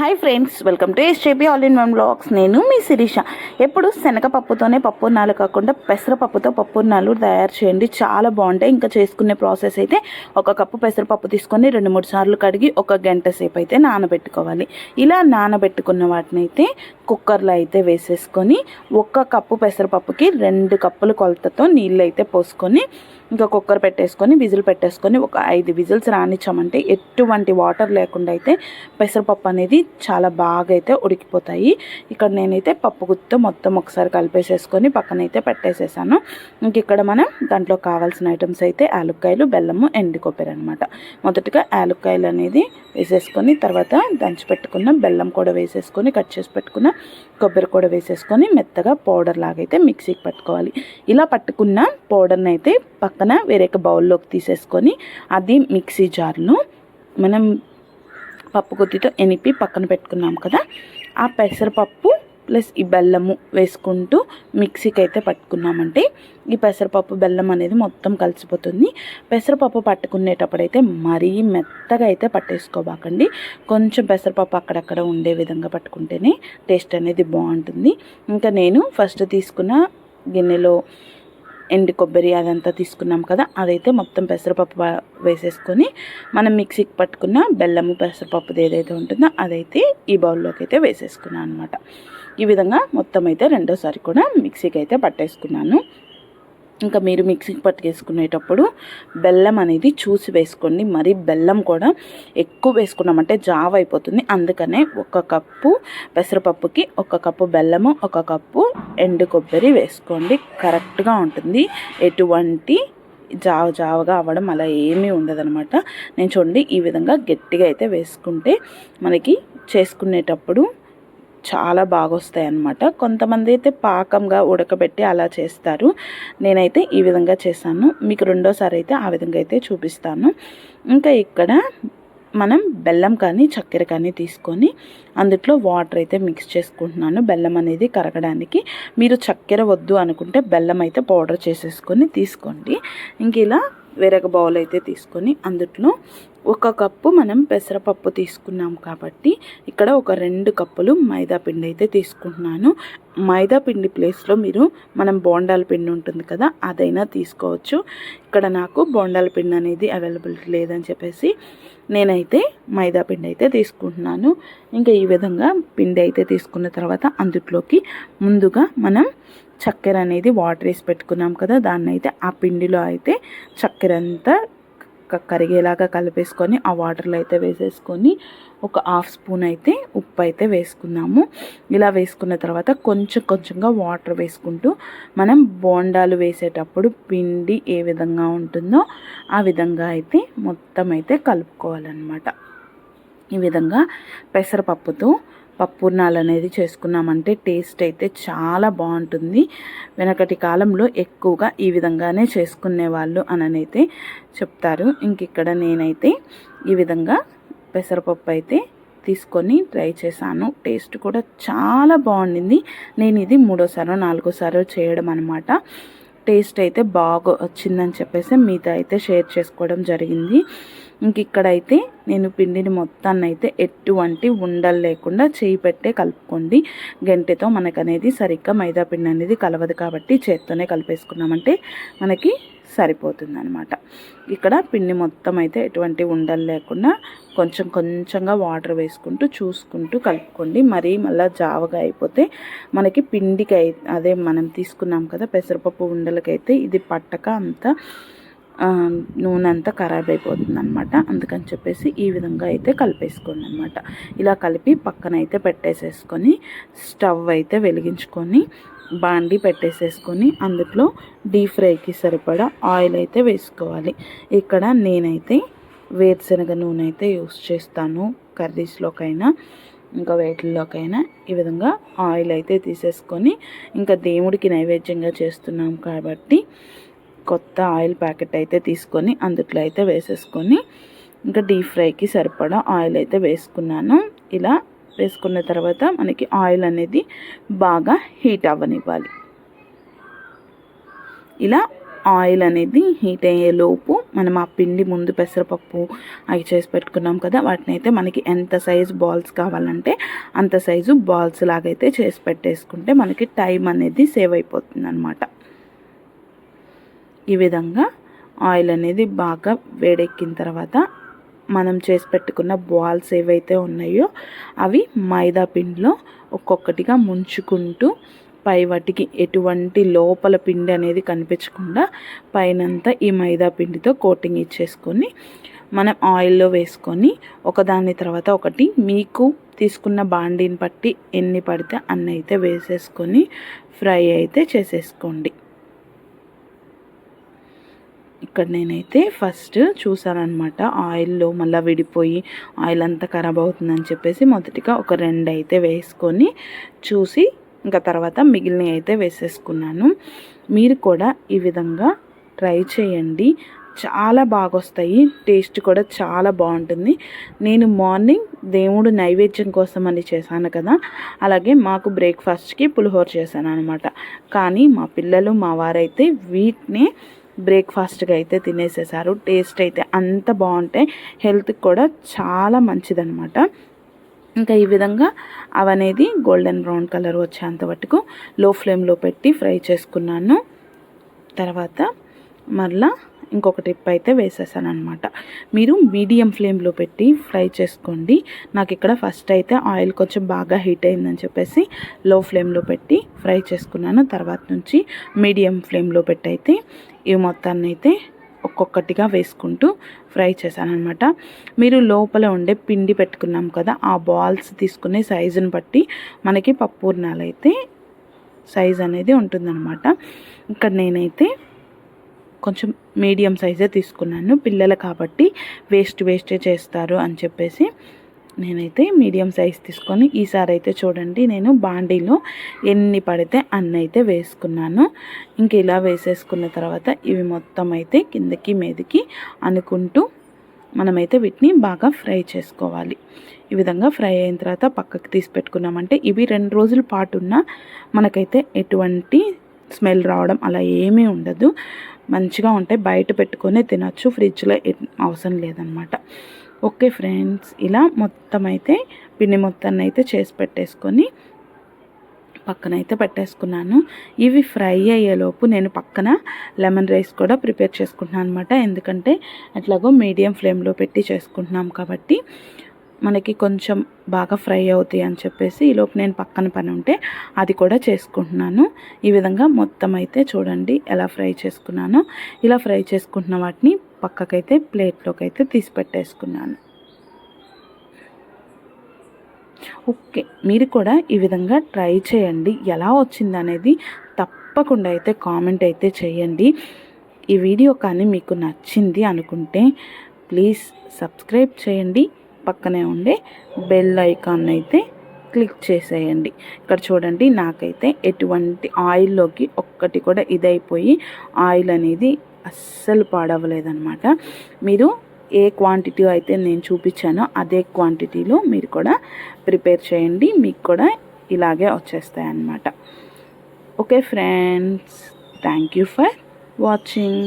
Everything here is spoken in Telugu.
Hi friends welcome to SJP all in one blogs నేను మీ శిరీష. ఎప్పుడు శనగపప్పుతోనే పప్పున్నాలు కాకుండా పెసరపప్పుతో పప్పున్నాలు తయారు చేయండి. చాలా బాగుంటాయి. ఇంకా చేసుకునే ప్రాసెస్ అయితే ఒక కప్పు పెసరపప్పు తీసుకొని రెండు మూడు సార్లు కడిగి ఒక గంట సేపు అయితే నానబెట్టుకోవాలి. ఇలా నానబెట్టుకున్న వాటిని అయితే కుక్కర్లో అయితే వేసేసుకొని ఒక కప్పు పెసరపప్పుకి రెండు కప్పుల కొలతతో నీళ్ళు అయితే పోసుకొని ఇంకా కుక్కర్ పెట్టేసుకొని విజిల్ పెట్టేసుకొని ఒక ఐదు విజిల్స్ రానిచ్చామంటే ఎటువంటి వాటర్ లేకుండా అయితే పెసరపప్పు అనేది చాలా బాగా అయితే ఉడికిపోతాయి. ఇక్కడ నేనైతే పప్పు గుత్తో మొత్తం ఒకసారి కలిపేసేసుకొని పక్కనైతే పెట్టేసేసాను. ఇంక ఇక్కడ మనం దాంట్లో కావాల్సిన ఐటమ్స్ అయితే యాలుక్కాయలు బెల్లము ఎండి కొబ్బరి అనమాట మొదటగా యాలుక్కాయలు అనేది వేసేసుకొని తర్వాత దంచి పెట్టుకున్న బెల్లం కూడా వేసేసుకొని కట్ చేసి పెట్టుకున్న కొబ్బరి కూడా వేసేసుకొని మెత్తగా పౌడర్ లాగైతే మిక్సీకి పట్టుకోవాలి. ఇలా పట్టుకున్న పౌడర్ని అయితే పక్కన వేరే బౌల్లోకి తీసేసుకొని అది మిక్సీ జార్లో మనం పప్పు గుత్తితో ఎనిపి పక్కన పెట్టుకున్నాం కదా ఆ పెసరపప్పు ప్లస్ ఈ బెల్లము వేసుకుంటూ మిక్సీకి అయితే పట్టుకున్నామంటే ఈ పెసరపప్పు బెల్లం అనేది మొత్తం కలిసిపోతుంది. పెసరపప్పు పట్టుకునేటప్పుడైతే మరీ మెత్తగా అయితే పట్టేసుకోబాకండి. కొంచెం పెసరపప్పు అక్కడక్కడ ఉండే విధంగా పట్టుకుంటేనే టేస్ట్ అనేది బాగుంటుంది. ఇంకా నేను ఫస్ట్ తీసుకున్న గిన్నెలో ఎండు కొబ్బరి అదంతా తీసుకున్నాం కదా అదైతే మొత్తం పెసరపప్పు వేసేసుకొని మనం మిక్సీకి పట్టుకున్న బెల్లము పెసరపప్పుది ఏదైతే ఉంటుందో అదైతే ఈ బౌల్లోకి అయితే వేసేసుకున్నాను అనమాట ఈ విధంగా మొత్తం అయితే రెండోసారి కూడా మిక్సీకి అయితే పట్టేసుకున్నాను. ఇంకా మీరు మిక్సీకి పట్టుకేసుకునేటప్పుడు బెల్లం అనేది చూసి వేసుకోండి. మరి బెల్లం కూడా ఎక్కువ వేసుకున్నామంటే జావ్ అయిపోతుంది. అందుకనే ఒక కప్పు పెసరపప్పుకి ఒక కప్పు బెల్లము ఒక కప్పు ఎండు కొబ్బరి వేసుకోండి. కరెక్ట్గా ఉంటుంది. ఎటువంటి జావ జావగా అవ్వడం అలా ఏమీ ఉండదనమాట నేను చూడండి ఈ విధంగా గట్టిగా అయితే వేసుకుంటే మనకి చేసుకునేటప్పుడు చాలా బాగా వస్తాయి అన్నమాట కొంతమంది అయితే పాకంగా ఉడకబెట్టి అలా చేస్తారు. నేనైతే ఈ విధంగా చేశాను. మీకు రెండోసారి అయితే ఆ విధంగా అయితే చూపిస్తాను. ఇంకా ఇక్కడ మనం బెల్లం కానీ చక్కెర కానీ తీసుకొని అందుట్లో వాటర్ అయితే మిక్స్ చేసుకుంటున్నాను. బెల్లం అనేది కరగడానికి. మీరు చక్కెర వద్దు అనుకుంటే బెల్లం అయితే పౌడర్ చేసేసుకొని తీసుకోండి. ఇంక ఇలా వేరొక బౌల్ అయితే తీసుకొని అందుట్లో ఒక కప్పు మనం పెసరపప్పు తీసుకున్నాం కాబట్టి ఇక్కడ ఒక రెండు కప్పులు మైదా పిండి అయితే తీసుకుంటున్నాను. మైదా పిండి ప్లేస్లో మీరు మనం బోండాల పిండి ఉంటుంది కదా అదైనా తీసుకోవచ్చు. ఇక్కడ నాకు బోండాల పిండి అనేది అవైలబిలిటీ లేదని చెప్పేసి నేనైతే మైదా పిండి అయితే తీసుకుంటున్నాను. ఇంకా ఈ విధంగా పిండి అయితే తీసుకున్న తర్వాత అందులోకి ముందుగా మనం చక్కెర అనేది వాటర్ వేసి పెట్టుకున్నాం కదా దాన్ని అయితే ఆ పిండిలో అయితే చక్కెర అంతా కరిగేలాగా కలిపేసుకొని ఆ వాటర్లో అయితే వేసేసుకొని ఒక హాఫ్ స్పూన్ అయితే ఉప్పు అయితే వేసుకున్నాము. ఇలా వేసుకున్న తర్వాత కొంచెం కొంచెంగా వాటర్ వేసుకుంటూ మనం బోండాలు వేసేటప్పుడు పిండి ఏ విధంగా ఉంటుందో ఆ విధంగా అయితే మొత్తం అయితే కలుపుకోవాలన్నమాట. ఈ విధంగా పెసరపప్పుతో పప్పున్నాలు అనేది చేసుకున్నామంటే టేస్ట్ అయితే చాలా బాగుంటుంది. వెనకటి కాలంలో ఎక్కువగా ఈ విధంగానే చేసుకునేవాళ్ళు అననైతే చెప్తారు. ఇంక ఇక్కడ నేనైతే ఈ విధంగా పెసరపప్పు అయితే తీసుకొని ట్రై చేశాను. టేస్ట్ కూడా చాలా బాగుండింది. నేను ఇది మూడోసారో నాలుగోసారో చేయడం అనమాట టేస్ట్ అయితే బాగా వచ్చిందని చెప్పేసి మీతో అయితే షేర్ చేసుకోవడం జరిగింది. ఇంక ఇక్కడైతే నేను పిండిని మొత్తాన్ని అయితే ఎటువంటి ఉండలు లేకుండా చేయి పెట్టే కలుపుకోండి. గంటెతో మనకనేది సరిగ్గా మైదా పిండి అనేది కలవదు కాబట్టి చేత్తోనే కలిపేసుకున్నామంటే మనకి సరిపోతుందనమాట ఇక్కడ పిండి మొత్తం అయితే ఎటువంటి ఉండలు లేకుండా కొంచెం కొంచెంగా వాటర్ వేసుకుంటూ చూసుకుంటూ కలుపుకోండి. మరీ మళ్ళీ జావగా అయిపోతే మనకి పిండికి అదే మనం తీసుకున్నాం కదా పెసరపప్పు ఉండలకైతే ఇది పట్టక అంతా నూనె అంతా ఖరాబ్ అయిపోతుంది అనమాట అందుకని చెప్పేసి ఈ విధంగా అయితే కలిపేసుకోండి అనమాట ఇలా కలిపి పక్కన అయితే పెట్టేసేసుకొని స్టవ్ అయితే వెలిగించుకొని బాండి పెట్టేసేసుకొని అందులో డీప్ ఫ్రైకి సరిపడా ఆయిల్ అయితే వేసుకోవాలి. ఇక్కడ నేనైతే వేరుశనగ నూనె అయితే యూస్ చేస్తాను. కర్రీస్లోకైనా ఇంకా వేటిల్లోకైనా ఈ విధంగా ఆయిల్ అయితే తీసేసుకొని ఇంకా దేవుడికి నైవేద్యంగా చేస్తున్నాం కాబట్టి కొత్త ఆయిల్ ప్యాకెట్ అయితే తీసుకొని అందుట్లో అయితే వేసేసుకొని ఇంకా డీప్ ఫ్రైకి సరిపడా ఆయిల్ అయితే వేసుకున్నాను. ఇలా వేసుకున్న తర్వాత మనకి ఆయిల్ అనేది బాగా హీట్ అవ్వనివ్వాలి. ఇలా ఆయిల్ అనేది హీట్ అయ్యేలోపు మనం ఆ పిండి ముందు పెసరపప్పు అవి చేసి పెట్టుకున్నాం కదా వాటిని అయితే మనకి ఎంత సైజు బాల్స్ కావాలంటే అంత సైజు బాల్స్ లాగైతే చేసి పెట్టేసుకుంటే మనకి టైం అనేది సేవ్ అయిపోతుంది అనమాట ఈ విధంగా ఆయిల్ అనేది బాగా వేడెక్కిన తర్వాత మనం చేసి పెట్టుకున్న బాల్స్ ఏవైతే ఉన్నాయో అవి మైదా పిండిలో ఒక్కొక్కటిగా ముంచుకుంటూ పై వాటికి ఎటువంటి లోపల పిండి అనేది కనిపించకుండా పైనంతా ఈ మైదా పిండితో కోటింగ్ ఇచ్చేసుకొని మనం ఆయిల్లో వేసుకొని ఒకదాని తర్వాత ఒకటి మీకు తీసుకున్న బాండీని బట్టి ఎన్ని పడితే అన్ని అయితే వేసేసుకొని ఫ్రై అయితే చేసేసుకోండి. ఇక్కడ నేనైతే ఫస్ట్ చూసానమాట ఆయిల్లో మళ్ళీ విడిపోయి ఆయిల్ అంతా ఖరాబ్ అవుతుందని చెప్పేసి మొదటిగా ఒక రెండు అయితే వేసుకొని చూసి ఇంకా తర్వాత మిగిలినవి అయితే వేసేసుకున్నాను. మీరు కూడా ఈ విధంగా ట్రై చేయండి. చాలా బాగా వస్తాయి టేస్ట్ కూడా చాలా బాగుంటుంది. నేను మార్నింగ్ దేవుడు నైవేద్యం కోసం అని చేశాను కదా అలాగే మాకు బ్రేక్ఫాస్ట్కి పులిహోర చేశాను అనమాట కానీ మా పిల్లలు మా వారైతే వీటిని బ్రేక్ఫాస్ట్గా అయితే తినేసేసారు. టేస్ట్ అయితే అంత బాగుంటాయి హెల్త్కి కూడా చాలా మంచిదనమాట ఇంకా ఈ విధంగా అవనేది గోల్డెన్ బ్రౌన్ కలర్ వచ్చేంత వరకు లో ఫ్లేమ్లో పెట్టి ఫ్రై చేసుకున్నాను. తర్వాత మళ్ళా ఇంకొక టిప్ అయితే వేసేసాను అనమాట మీరు మీడియం ఫ్లేమ్లో పెట్టి ఫ్రై చేసుకోండి. నాకు ఇక్కడ ఫస్ట్ అయితే ఆయిల్ కొంచెం బాగా హీట్ అయిందని చెప్పేసి లో ఫ్లేమ్లో పెట్టి ఫ్రై చేసుకున్నాను. తర్వాత నుంచి మీడియం ఫ్లేమ్లో పెట్టి అయితే ఈ మొత్తాన్ని అయితే ఒక్కొక్కటిగా వేసుకుంటూ ఫ్రై చేశాను అనమాట మీరు లోపల ఉండే పిండి పెట్టుకున్నాం కదా ఆ బాల్స్ తీసుకునే సైజుని బట్టి మనకి పప్పూర్ణాలు అయితే సైజ్ అనేది ఉంటుందన్నమాట. ఇక్కడ నేనైతే కొంచెం మీడియం సైజే తీసుకున్నాను. పిల్లలు కాబట్టి వేస్ట్ వేస్టే చేస్తారు అని చెప్పేసి నేనైతే మీడియం సైజ్ తీసుకొని ఈసారి అయితే చూడండి నేను బాండీలో ఎన్ని పడితే అన్ని అయితే వేసుకున్నాను. ఇంక ఇలా వేసేసుకున్న తర్వాత ఇవి మొత్తం అయితే కిందకి మీదకి అనుకుంటూ మనమైతే వీటిని బాగా ఫ్రై చేసుకోవాలి. ఈ విధంగా ఫ్రై అయిన తర్వాత పక్కకి తీసి పెట్టుకున్నామంటే ఇవి రెండు రోజుల పాటు ఉన్న మనకైతే ఎటువంటి స్మెల్ రావడం అలా ఏమీ ఉండదు. మంచిగా ఉంటాయి బయట పెట్టుకొని తినచ్చు. ఫ్రిడ్జ్లో అవసరం లేదనమాట ఓకే ఫ్రెండ్స్ ఇలా మొత్తం అయితే పిండి మొత్తాన్ని అయితే చేసి పెట్టేసుకొని పక్కన అయితే పెట్టేసుకున్నాను. ఇవి ఫ్రై అయ్యేలోపు నేను పక్కన లెమన్ రైస్ కూడా ప్రిపేర్ చేసుకుంటున్నాను అనమాట ఎందుకంటే అట్లాగో మీడియం ఫ్లేమ్లో పెట్టి చేసుకుంటున్నాం కాబట్టి మనకి కొంచెం బాగా ఫ్రై అవుతాయి అని చెప్పేసి ఈలోపు నేను పక్కన పని ఉంటే అది కూడా చేసుకుంటున్నాను. ఈ విధంగా మొత్తం అయితే చూడండి ఎలా ఫ్రై చేసుకున్నానో. ఇలా ఫ్రై చేసుకుంటున్న వాటిని పక్కకైతే ప్లేట్లోకి అయితే తీసి పెట్టేసుకున్నాను. ఓకే మీరు కూడా ఈ విధంగా ట్రై చేయండి. ఎలా వచ్చింది అనేది తప్పకుండా అయితే కామెంట్ అయితే చేయండి. ఈ వీడియో కానీ మీకు నచ్చింది అనుకుంటే ప్లీజ్ సబ్స్క్రైబ్ చేయండి. పక్కనే ఉండే బెల్ ఐకాన్ అయితే క్లిక్ చేసేయండి. ఇక్కడ చూడండి నాకైతే ఎటువంటి ఆయిల్లోకి ఒక్కటి కూడా ఇదైపోయి ఆయిల్ అనేది అస్సలు పాడవలేదన్నమాట. మీరు ఏ క్వాంటిటీ అయితే నేను చూపించానో అదే క్వాంటిటీలో మీరు కూడా ప్రిపేర్ చేయండి. మీకు కూడా ఇలాగే వచ్చేస్తాయి అన్నమాట okay friends thank you for watching.